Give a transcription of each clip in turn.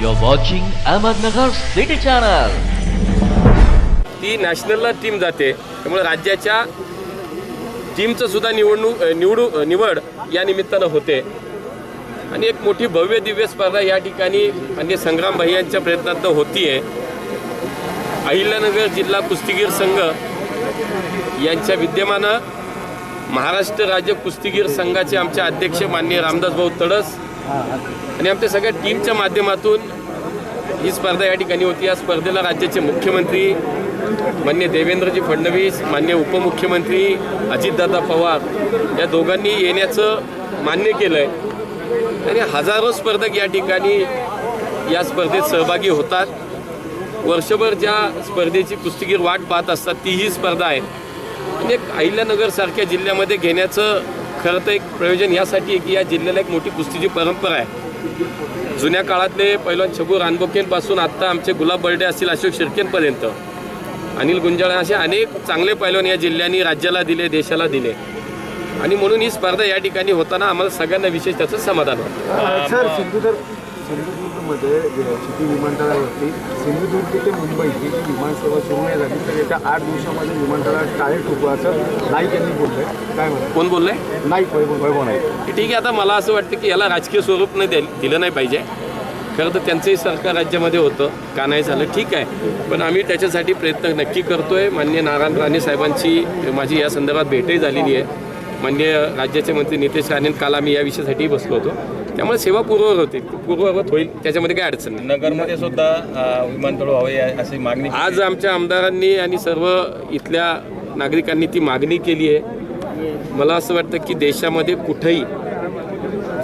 You're watching Ahmednagar City Channel. ती नॅशनलला team जाते. त्यामुळे राज्याच्या टीमचं सुद्धा निवडणूक निवडू निवड या निमित्तानं होते. आणि एक मोठी भव्य दिव्य स्पर्धा या ठिकाणी म्हणजे संग्राम भैयांच्या प्रयत्नातनं होतीये. अहिल्यानगर जिल्हा कुस्तीगीर संघ यांच्या विद्यमानं महाराष्ट्र राज्य कुस्तीगीर संघाचे आमचे अध्यक्ष माननीय रामदास भाऊ तडस आणि आमच्या सगळ्या टीमच्या माध्यमातून ही स्पर्धा या ठिकाणी होती. या स्पर्धेला राज्याचे मुख्यमंत्री मान्य देवेंद्रजी फडणवीस मान्य उपमुख्यमंत्री अजितदादा पवार या दोघांनी येण्याचं मान्य केलं आहे आणि हजारो स्पर्धक या ठिकाणी या स्पर्धेत सहभागी होतात. वर्षभर ज्या स्पर्धेची कुस्तीगीर वाट पाहत असतात ती ही स्पर्धा आहे आणि एक अहिल्यानगरसारख्या जिल्ह्यामध्ये घेण्याचं खरं तर एक प्रयोजन यासाठी आहे की या जिल्ह्याला एक मोठी कुस्तीची परंपरा आहे. जुन्या काळातले पैलवान छगू रानबोकेंपासून आत्ता आमचे गुलाब बर्डे असतील अशोक शिर्केंपर्यंत अनिल गुंजाळ असे अनेक चांगले पैलवान या जिल्ह्यांनी राज्याला दिले देशाला दिले. आणि म्हणून ही स्पर्धा या ठिकाणी होताना आम्हाला सगळ्यांना विशेष त्याचं समाधान वाटतं सर सिंधुदुर्ग सिंधुदुर्गमध्ये चिपी विमानतळावरती सिंधुदुर्ग ते मुंबई ही जी विमानसेवा सुरू नाही झाली तर येत्या आठ दिवसामध्ये विमानतळात टाळे ठोकू असं नाईक यांनी बोललंय काय म्हणतात कोण बोललंय नाईक वैभव वैभव नाईक. ठीक आहे आता मला असं वाटतं की याला राजकीय स्वरूप नाही दिलं नाही पाहिजे. खरं तर त्यांचंही सरकार राज्यामध्ये होतं का नाही झालं ठीक आहे. पण आम्ही त्याच्यासाठी प्रयत्न नक्की करतोय. मान्य नारायण राणे साहेबांची माझी या संदर्भात भेटही झालेली आहे. मान्य राज्याचे मंत्री नितेश राणे काल आम्ही या विषयासाठी बसलो होतो. त्यामुळे सेवा पूर्ववत होते. पूर्ववत होईल त्याच्यामध्ये काही अडचण नाही. नगरमध्ये सुद्धा विमानतळ व्हावे अशी मागणी आज आमच्या आमदारांनी आणि सर्व इथल्या नागरिकांनी ती मागणी केली आहे. मला असं वाटतं की देशामध्ये कुठंही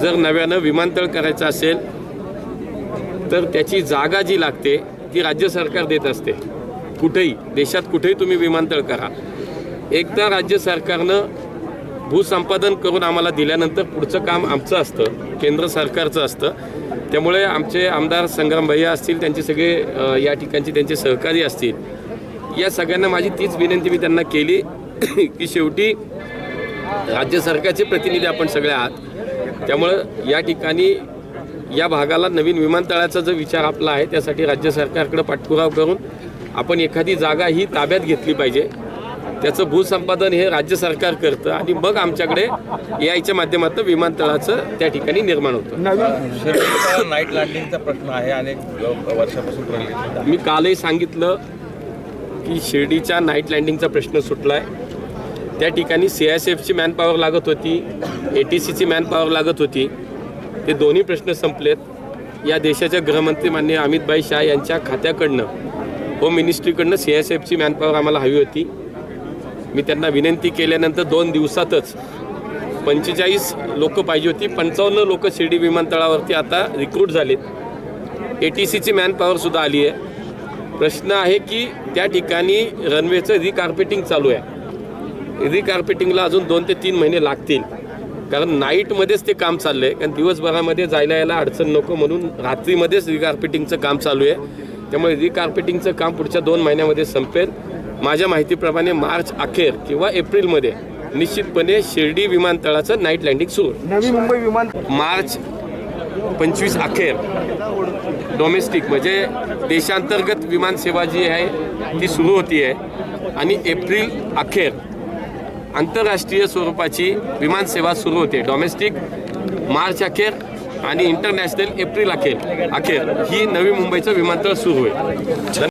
जर नव्यानं विमानतळ करायचं असेल तर त्याची जागा जी लागते ती राज्य सरकार देत असते. कुठेही देशात कुठेही तुम्ही विमानतळ करा. एकदा राज्य सरकारनं भूसंपादन करून आम्हाला दिल्यानंतर पुढचं काम आमचं असतं केंद्र सरकारचं असतं. त्यामुळे आमचे आमदार संग्राम भैया असतील त्यांचे सगळे या ठिकाणचे त्यांचे सहकारी असतील या सगळ्यांना माझी तीच विनंती मी त्यांना केली की शेवटी राज्य सरकारचे प्रतिनिधी आपण सगळे आहात. त्यामुळं या ठिकाणी या भागाला नवीन विमानतळाचा जो विचार आपला आहे त्यासाठी राज्य सरकारकडे पाठपुरावा करून आपण एखादी जागा ही ताब्यात घेतली पाहिजे. त्याचं भूसंपादन हे राज्य सरकार करतं आणि मग आमच्याकडे याच्या माध्यमातून विमानतळाचं त्या ठिकाणी निर्माण होतं. नाईट लँडिंगचा प्रश्न आहे अनेक वर्षापासून प्रलंबित मी कालही सांगितलं की शिर्डीच्या नाईट लँडिंगचा प्रश्न सुटला आहे त्या ठिकाणी सी एस एफची मॅनपॉवर लागत होती ए टी सीची मॅनपॉवर लागत होती. ते दोन्ही प्रश्न संपलेत. या देशाच्या गृहमंत्री माननीय अमितभाई शाह यांच्या खात्याकडनं होम मिनिस्ट्रीकडनं सी एस एफची मॅनपॉवर आम्हाला हवी होती. मी त्यांना विनंती केल्यानंतर दोन दिवसातच पंचेचाळीस लोक पाहिजे होती. पंचावन्न लोक शिर्डी विमानतळावरती आता रिक्रूट झालेत. ए टी सीची मॅनपॉवरसुद्धा आली आहे. प्रश्न आहे की त्या ठिकाणी रनवेचं रिकार्पेटिंग चालू आहे. रिकार्पेटिंगला अजून दोन ते तीन महिने लागतील. कारण नाईटमध्येच ते काम चाललं आहे कारण दिवसभरामध्ये जायला यायला अडचण नको म्हणून रात्रीमध्येच रिकार्पेटिंगचं काम चालू आहे. त्यामुळे रिकार्पेटिंगचं काम पुढच्या दोन महिन्यामध्ये संपेल. माझ्या माहितीप्रमाणे मार्च अखेर किंवा एप्रिलमध्ये निश्चितपणे शिर्डी विमानतळाचं नाईट लँडिंग सुरू. नवी मुंबई विमान मार्च पंचवीस अखेर डोमेस्टिक म्हणजे देशांतर्गत विमानसेवा जी आहे ती सुरू होती आहे आणि एप्रिल अखेर आंतरराष्ट्रीय स्वरूपाची विमानसेवा सुरू होते. डोमेस्टिक मार्च अखेर आणि इंटरनॅशनल एप्रिल अखेर अखेर ही नवी मुंबईचं विमानतळ सुरू धन्यवाद.